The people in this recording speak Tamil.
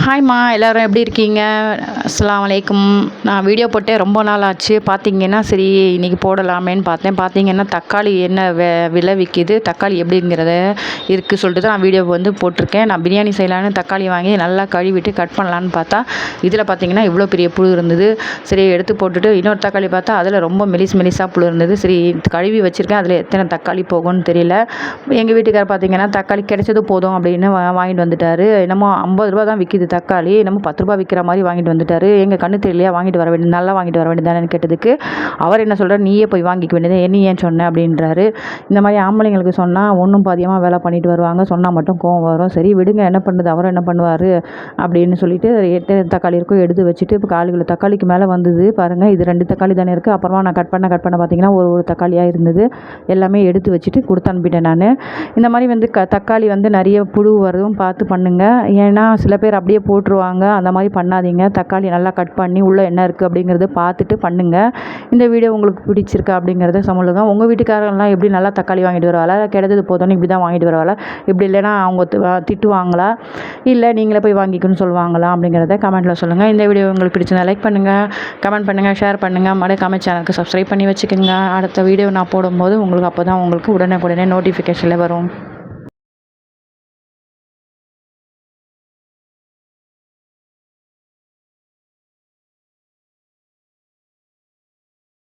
ஹாய்மா எல்லோரும் எப்படி இருக்கீங்க? அஸ்லாம் அலைக்கும் நான் வீடியோ போட்டே ரொம்ப நாள் ஆச்சு. பார்த்தீங்கன்னா சரி இன்றைக்கி போடலாமேன்னு பார்த்தேன். பார்த்தீங்கன்னா தக்காளி என்ன வே விலை விற்கிது தக்காளி எப்படிங்கிறத இருக்குது சொல்லிட்டு தான் நான் வீடியோ வந்து போட்டிருக்கேன். நான் பிரியாணி செய்யலான்னு தக்காளி வாங்கி நல்லா கழுவிட்டு கட் பண்ணலான்னு பார்த்தா இதில் பார்த்தீங்கன்னா இவ்வளோ பெரிய புழு இருந்தது. சரி எடுத்து போட்டுட்டு இன்னொரு தக்காளி பார்த்தா அதில் ரொம்ப மெலிஸ் மெலிசாக புழு இருந்தது. சரி கழுவி வச்சுருக்கேன். அதில் எத்தனை தக்காளி போகும்னு தெரியல. எங்கள் வீட்டுக்கார் பார்த்தீங்கன்னா தக்காளி கிடைச்சது போதும் அப்படின்னு வாங்கிட்டு வந்துட்டார். என்னமோ ஐம்பது ரூபா தான் விற்கிது தக்காளி. நம்ம பத்து ரூபா விற்கிற மாதிரி வாங்கிட்டு வந்துட்டார். எங்கள் கண்ணு தெரியலையா? வாங்கிட்டு வர வேண்டியது நல்லா வாங்கிட்டு வர வேண்டியதானு கேட்டதுக்கு அவர் என்ன சொல்கிறார் நீயே போய் வாங்கிக்க வேண்டியது என்ன ஏன் சொன்னேன் அப்படின்றாரு. இந்த மாதிரி ஆம்பளைங்களுக்கு சொன்னால் ஒன்றும் பாதியமாக வேலை பண்ணிட்டு வருவாங்க. சொன்னால் மட்டும் கோவம் வரும். சரி விடுங்க. என்ன பண்ணுது? அவர் என்ன பண்ணுவார்? அப்படின்னு சொல்லிட்டு எட்டு தக்காளி இருக்கும் எடுத்து வச்சுட்டு இப்போ கால் கிலோ தக்காளிக்கு மேலே வந்தது. பாருங்கள் இது ரெண்டு தக்காளி தானே இருக்குது அப்புறமா நான் கட் பண்ண கட் பண்ண பார்த்தீங்கன்னா ஒரு ஒரு தக்காளியாக இருந்தது. எல்லாமே எடுத்து வச்சுட்டு கொடுத்து அனுப்பிட்டேன் நான். இந்த மாதிரி வந்து க தக்காளி வந்து நிறைய புழு வரும். பார்த்து பண்ணுங்கள் ஏன்னா சில பேர் அப்படியே போட்டுருவாங்க. அந்த மாதிரி பண்ணாதீங்க. தக்காளி நல்லா கட் பண்ணி உள்ளே என்ன இருக்குது அப்படிங்கிறத பார்த்துட்டு பண்ணுங்கள் இந்த வீடியோ உங்களுக்கு பிடிச்சிருக்கா அப்படிங்கிறத சொல்லுங்கள் உங்கள் வீட்டுக்காரங்களாம் எப்படி நல்லா தக்காளி வாங்கிட்டு வருவாளா? கிடைச்சது போதும்னு இப்படி தான் வாங்கிட்டு வருவாளா? இப்படி இல்லைன்னா அவங்க திட்டுவாங்களா? இல்லை நீங்களே போய் வாங்கிக்கணும்னு சொல்லுவாங்களா அப்படிங்கிறத கமெண்ட்டில் சொல்லுங்கள் இந்த வீடியோ உங்களுக்கு பிடிச்சிருந்தா லைக் பண்ணுங்கள் கமெண்ட் பண்ணுங்கள் ஷேர் பண்ணுங்கள் மறக்காம சேனலுக்கு சப்ஸ்கிரைப் பண்ணி வச்சுக்கோங்க. அடுத்த வீடியோ நான் போடும்போது உங்களுக்கு அப்போ தான் உங்களுக்கு உடனே உடனே நோட்டிஃபிகேஷனில் வரும்.